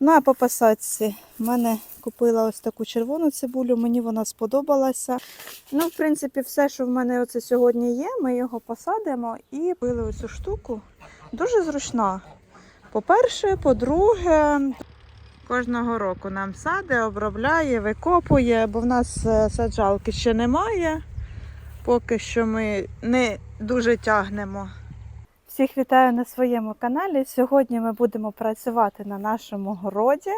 Ну, а по посадці в мене купила ось таку червону цибулю, мені вона сподобалася. Ну, в принципі, все, що в мене оце сьогодні є, ми його посадимо і пили ось цю штуку. Дуже зручна. По-перше, по-друге, кожного року нам сади, обробляє, викопує, бо в нас е, саджалки ще немає. Поки що ми не дуже тягнемо. Всіх вітаю на своєму каналі. Сьогодні ми будемо працювати на нашому городі.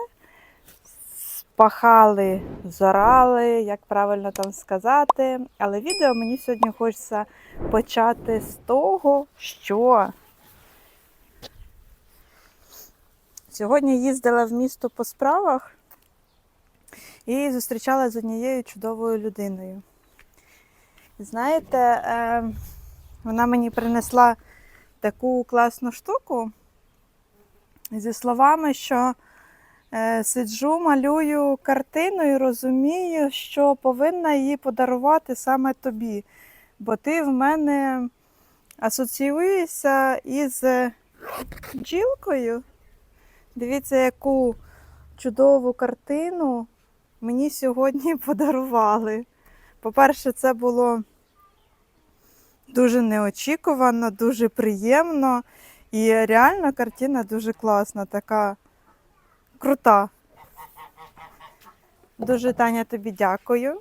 Спахали, зорали, як правильно там сказати. Але відео мені сьогодні хочеться почати з того, що сьогодні їздила в місто по справах і зустрічалася з однією чудовою людиною. Знаєте, е, вона мені принесла таку класну штуку зі словами, що е, сиджу, малюю картину і розумію, що повинна її подарувати саме тобі, бо ти в мене асоціюєшся із бджілкою. Дивіться, яку чудову картину мені сьогодні подарували. По-перше, це було дуже неочікувано, дуже приємно. І реально картина дуже класна, така крута. Дуже Таня тобі дякую.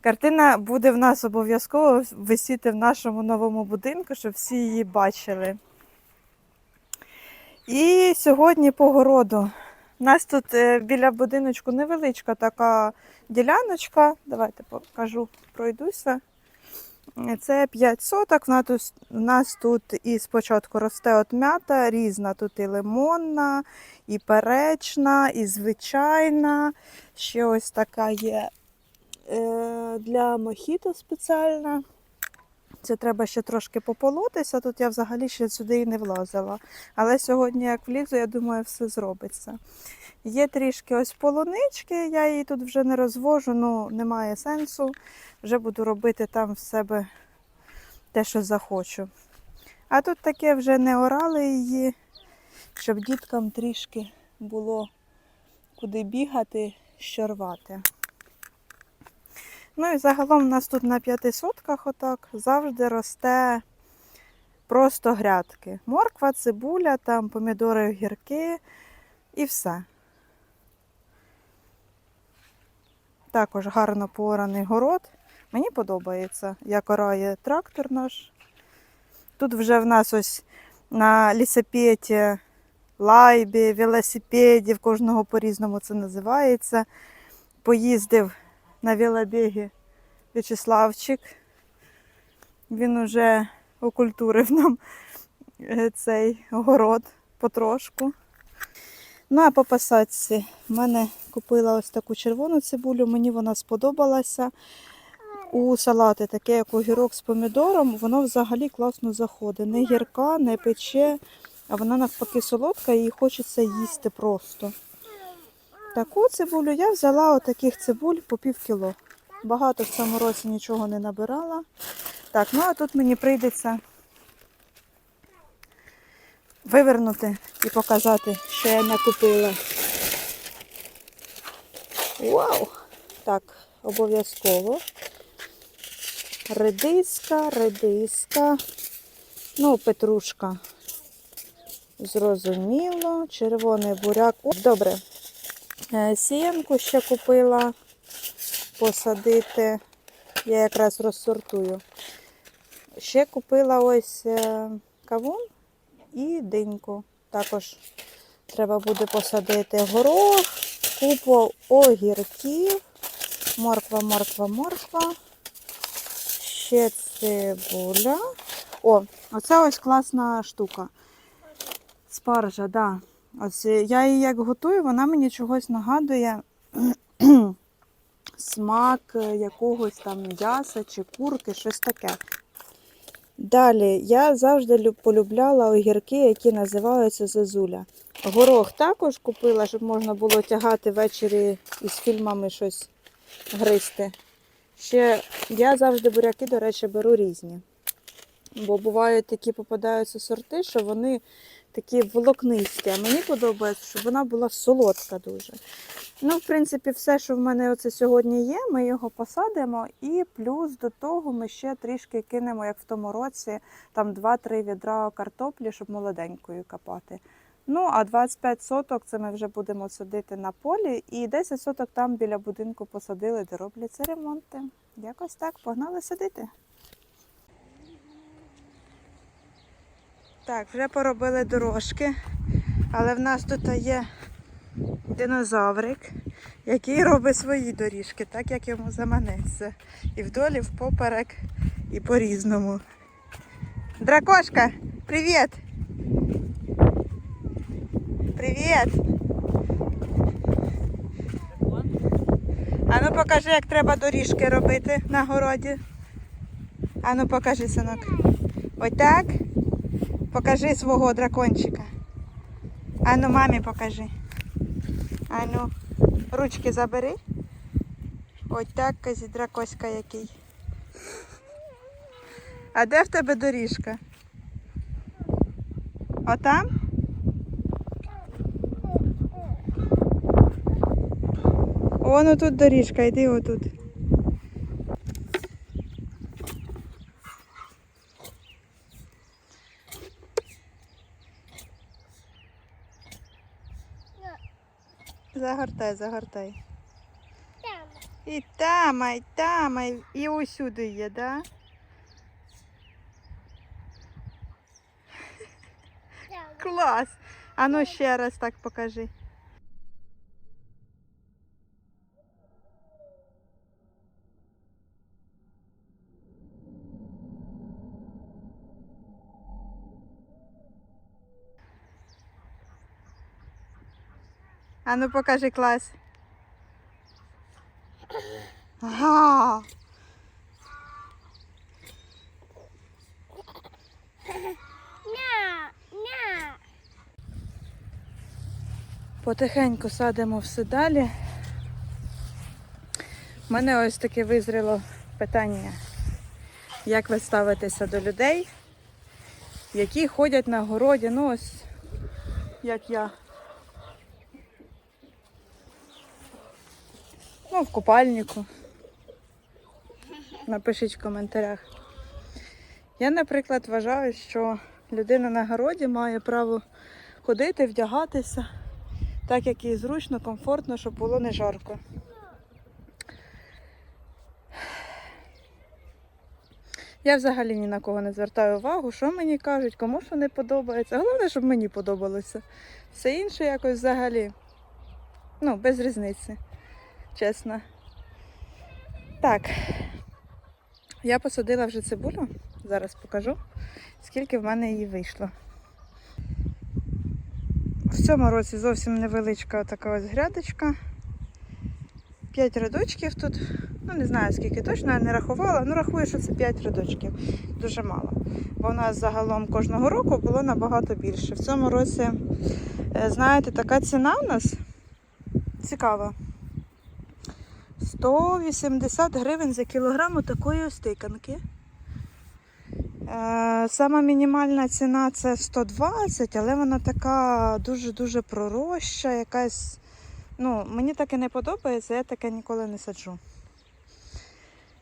Картина буде в нас обов'язково висіти в нашому новому будинку, щоб всі її бачили. І сьогодні по городу. У нас тут е, біля будиночку невеличка така діляночка. Давайте покажу, пройдуся. Це 5 соток. У нас тут, і спочатку росте от м'ята, різна. Тут і лимонна, і перечна, і звичайна. Ще ось така є е, для мохіто спеціальна. Це треба ще трошки пополотися. Тут я взагалі ще сюди і не влазила. Але сьогодні, як влізу, я думаю, все зробиться. Є трішки ось полунички, я її тут вже не розвожу, ну немає сенсу. Вже буду робити там в себе те, що захочу. А тут таке вже не орали її, щоб діткам трішки було куди бігати, що рвати. Ну і загалом у нас тут на п'яти сотках отак завжди росте просто грядки. Морква, цибуля, там помідори, огірки і все. Також гарно поораний город. Мені подобається, як орає трактор наш. Тут вже в нас ось на лісопеті, лайбі, велосипеді, в кожного по-різному це називається. Поїздив на велобігі В'ячеславчик. Він уже окультурив нам е, цей город потрошку. Ну, а по посадці в мене купила ось таку червону цибулю, мені вона сподобалася. У салати, таке як огірок з помідором, воно взагалі класно заходить. Не гірка, не пече, а вона навпаки солодка і хочеться їсти просто. Таку цибулю я взяла отаких цибуль по пів кіло. Багато в цьому році нічого не набирала. Так, ну а тут мені прийдеться вивернути і показати, що я накупила. Вау! Так, обов'язково. Редиска, редиска. Ну, петрушка. Зрозуміло. Червоний буряк. О, добре. Е, Сіянку ще купила посадити. Я якраз розсортую. Ще купила ось е, кавун і диньку. Також треба буде посадити горох, купу огірків, морква, морква, морква. Ще цибуля. О, оце ось класна штука. Спаржа, да. Ось я її як готую, вона мені чогось нагадує смак якогось там м'яса чи курки, щось таке. Далі, я завжди полюбляла огірки, які називаються зозуля. Горох також купила, щоб можна було тягати ввечері із фільмами щось гризти. Ще я завжди буряки, до речі, беру різні. Бо бувають такі попадаються сорти, що вони такі волокнисті. А мені подобається, щоб вона була солодка дуже. Ну, в принципі, все, що в мене оце сьогодні є, ми його посадимо. І плюс до того ми ще трішки кинемо, як в тому році, там 2-3 відра картоплі, щоб молоденькою копати. Ну, а 25 соток це ми вже будемо садити на полі, і 10 соток там біля будинку посадили, де робляться ремонти. Якось так, погнали садити. Так, вже поробили дорожки, але в нас тут є динозаврик, який робить свої доріжки, так як йому заманеться. І вдолі, впоперек, і по-різному. Дракошка, привіт! Привіт! Ану покажи, як треба доріжки робити на городі. Ану покажи, синок. Ось так. Покажи свого дракончика. Ану, мамі покажи. Ану, ручки забери. Ось так, дракоська який. А де в тебе доріжка? Отам? Вон тут доріжка, йди отут. Загортай, загортай. Там. І там, і там, і- і усюди є, да? Там. Клас! А ну ще раз так покажи. А ну покажи клас. Ага. Потихеньку садимо все далі. У мене ось таке визріло питання, як ви ставитеся до людей, які ходять на городі, ну ось як я. Ну, в купальнику. Напишіть в коментарях. Я, наприклад, вважаю, що людина на городі має право ходити, вдягатися так як їй зручно, комфортно, щоб було не жарко. Я взагалі ні на кого не звертаю увагу, що мені кажуть, кому що не подобається. Головне, щоб мені подобалося. Все інше якось взагалі. Ну, без різниці. Чесно. Так. Я посадила вже цибулю. Зараз покажу, скільки в мене її вийшло. В цьому році зовсім невеличка така ось грядочка. П'ять рядочків тут. Ну, не знаю скільки точно, я не рахувала. Ну, рахую, що це 5 рядочків. Дуже мало. Бо у нас загалом кожного року було набагато більше. В цьому році, е, знаєте, така ціна в нас цікава. 180 гривень за кілограм такої ось тиканки. Е, Сама мінімальна ціна це 120, але вона така дуже-дуже пророща, якась. Ну, мені таке не подобається, я таке ніколи не саджу.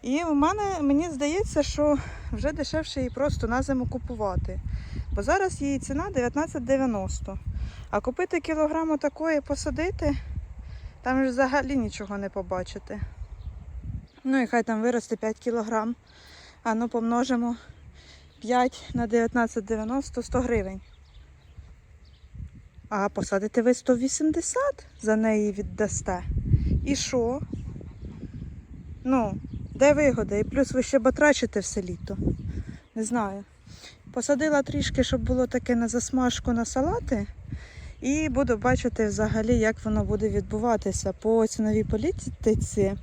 І в мене, мені здається, що вже дешевше її просто на зиму купувати. Бо зараз її ціна 19,90. А купити кілограм такої посадити, там ж взагалі нічого не побачити. Ну і хай там виросте 5 кілограм. А ну помножимо 5 на 19,90 100 гривень. А посадите ви 180 за неї віддасте. І що? Ну, де вигода? І плюс ви ще батрачите все літо. Не знаю. Посадила трішки, щоб було таке на засмажку на салати. І буду бачити взагалі, як воно буде відбуватися по ціновій політиці.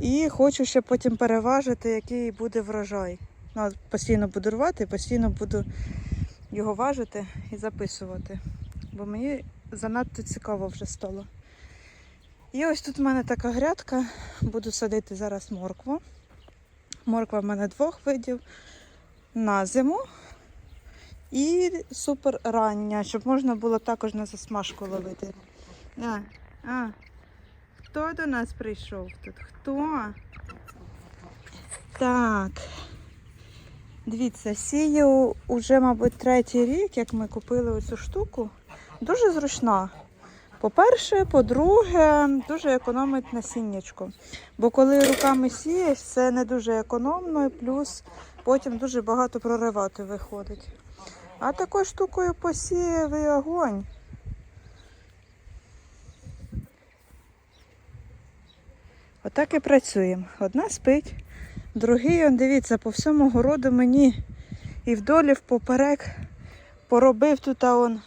І хочу ще потім переважити, який буде врожай. Ну, постійно буду рвати, постійно буду його важити і записувати. Бо мені занадто цікаво вже стало. І ось тут в мене така грядка. Буду садити зараз моркву. Морква в мене двох видів на зиму І супер рання, щоб можна було також на засмажку ловити. А, а. Хто до нас прийшов тут? Хто? Так. Дивіться, сію уже, мабуть, третій рік, як ми купили оцю штуку. Дуже зручна. По-перше, по-друге, дуже економить насіннячко. Бо коли руками сієш, це не дуже економно, і плюс потім дуже багато проривати виходить. А такою штукою посіяв і огонь. Отак і працюємо. Одна спить, другий, он, дивіться, по всьому городу мені і вдолі, впоперек поробив тут он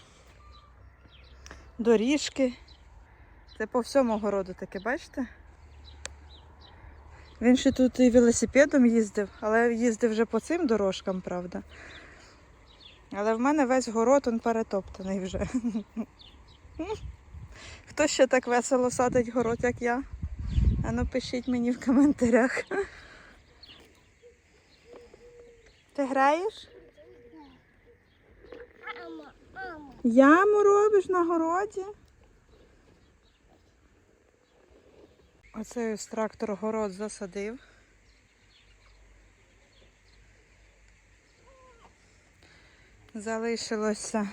доріжки. Це по всьому городу таке, бачите? Він ще тут і велосипедом їздив, але їздив вже по цим дорожкам, правда. Але в мене весь город он перетоптаний вже. Хто ще так весело садить город, як я? Ану, пишіть мені в коментарях. Ти граєш? Яму робиш на городі? Оцей ось трактор город засадив. Залишилося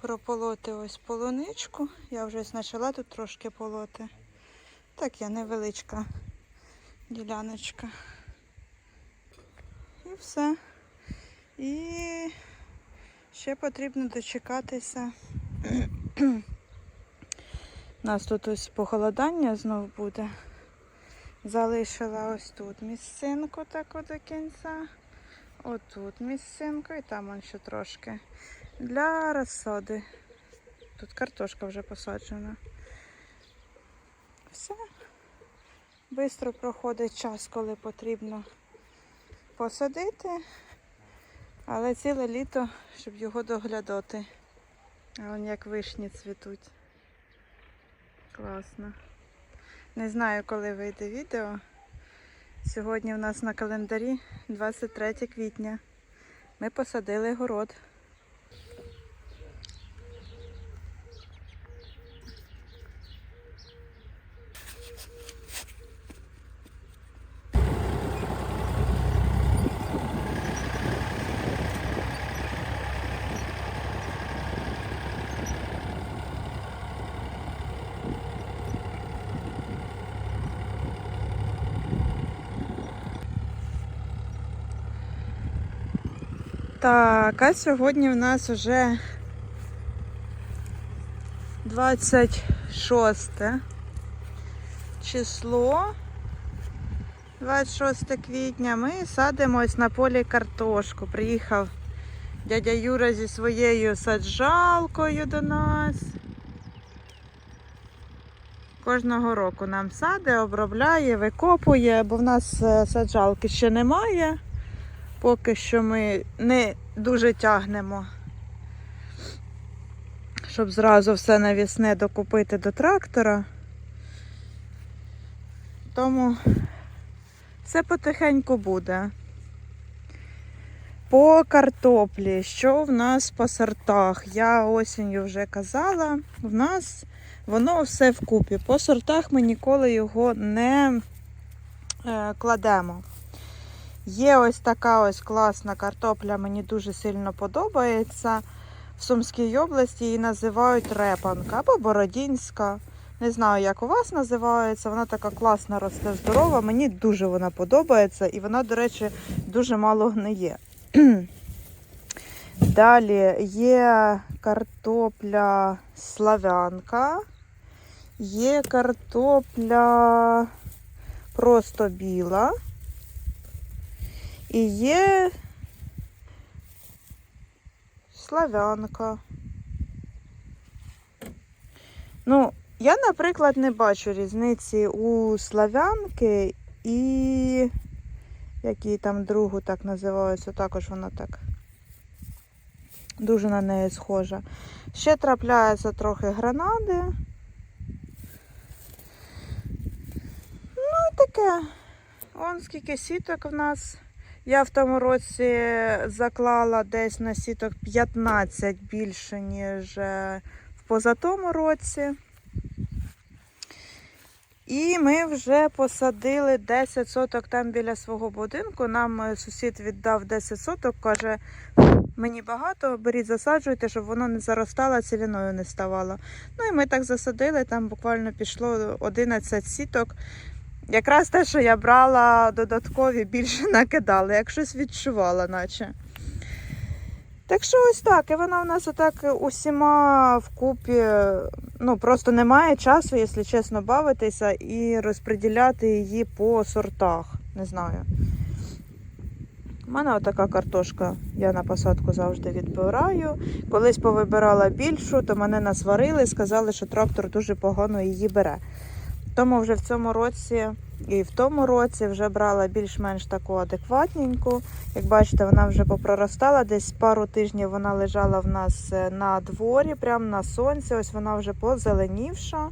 прополоти ось полуничку. Я вже почала тут трошки полоти. Так, я невеличка діляночка. І все. І ще потрібно дочекатися. У нас тут ось похолодання знов буде. Залишила ось тут місцинку таку до кінця. Отут місцинку і там он ще трошки. Для розсади. Тут картошка вже посаджена. Все. Бистро проходить час, коли потрібно посадити. Але ціле літо, щоб його доглядати. А вон як вишні цвітуть. Класно. Не знаю, коли вийде відео. Сьогодні в нас на календарі 23 квітня. Ми посадили город. Так, а сьогодні в нас вже 26 число. 26 квітня ми садимо ось на полі картошку. Приїхав дядя Юра зі своєю саджалкою до нас. Кожного року нам саде, обробляє, викопує, бо в нас е, саджалки ще немає. Поки що ми не дуже тягнемо, щоб зразу все навісне докупити до трактора. Тому все потихеньку буде. По картоплі, що в нас по сортах? Я осінню вже казала, в нас воно все вкупі. По сортах ми ніколи його не е, кладемо. Є ось така ось класна картопля, мені дуже сильно подобається. В Сумській області її називають репанка або бородінська. Не знаю, як у вас називається. Вона така класна росте здорова. Мені дуже вона подобається і вона, до речі, дуже мало гниє. Далі є картопля славянка, є картопля просто біла. І є славянка. Ну, я, наприклад, не бачу різниці у славянки і які там другу так називаються, також вона так дуже на неї схожа. Ще трапляється трохи гранади. Ну, таке. Вон скільки сіток в нас. Я в тому році заклала десь на сіток 15 більше, ніж е, в позатому році. І ми вже посадили 10 соток там біля свого будинку. Нам е, сусід віддав 10 соток, каже, мені багато, беріть, засаджуйте, щоб воно не заростало, ціліною не ставало. Ну і ми так засадили, там буквально пішло 11 сіток. Якраз те, що я брала додаткові, більше накидала, як щось відчувала, наче. Так що ось так, і вона у нас отак усіма вкупі, ну просто немає часу, якщо чесно, бавитися і розподіляти її по сортах. Не знаю. У мене отака картошка. Я на посадку завжди відбираю. Колись повибирала більшу, то мене насварили, сказали, що трактор дуже погано її бере. Тому вже в цьому році і в тому році вже брала більш-менш таку адекватненьку. Як бачите, вона вже попроростала. Десь пару тижнів вона лежала в нас е, на дворі, прямо на сонці. Ось вона вже позеленівша.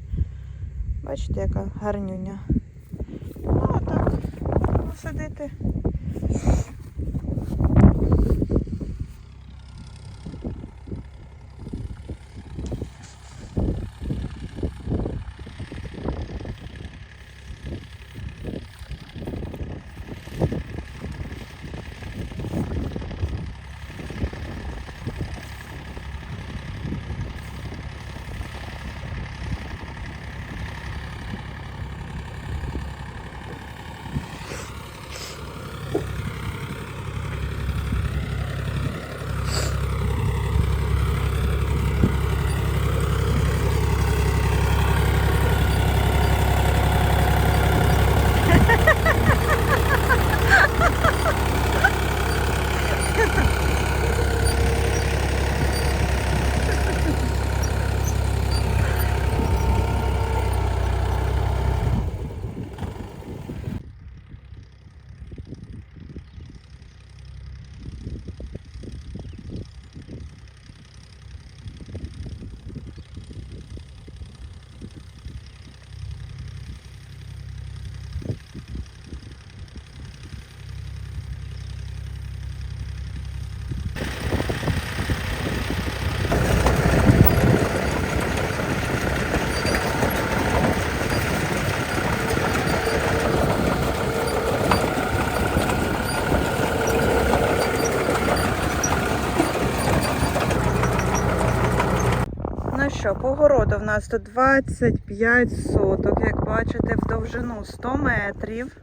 Бачите, яка гарнюня. Ну, отак. Сидити. Ну що, по городу в нас тут 25 соток, як бачите, в довжину 100 метрів.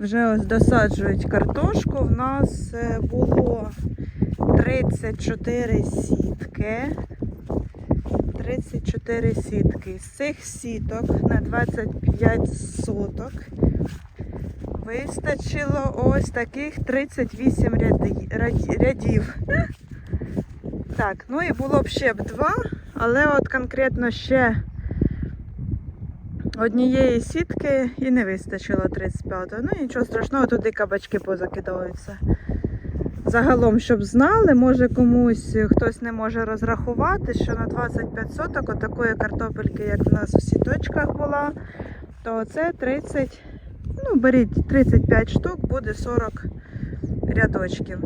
Вже ось досаджують картошку. В нас е, було 34 сітки. 34 сітки. З цих сіток на 25 соток вистачило ось таких 38 рядів. Так, ну і було б ще б два, але от конкретно ще однієї сітки і не вистачило 35-го. Ну нічого страшного, туди кабачки позакидаються. Загалом, щоб знали, може комусь хтось не може розрахувати, що на 25 соток отакої картопельки, як в нас у сіточках була, то це 30, ну беріть 35 штук, буде 40 рядочків.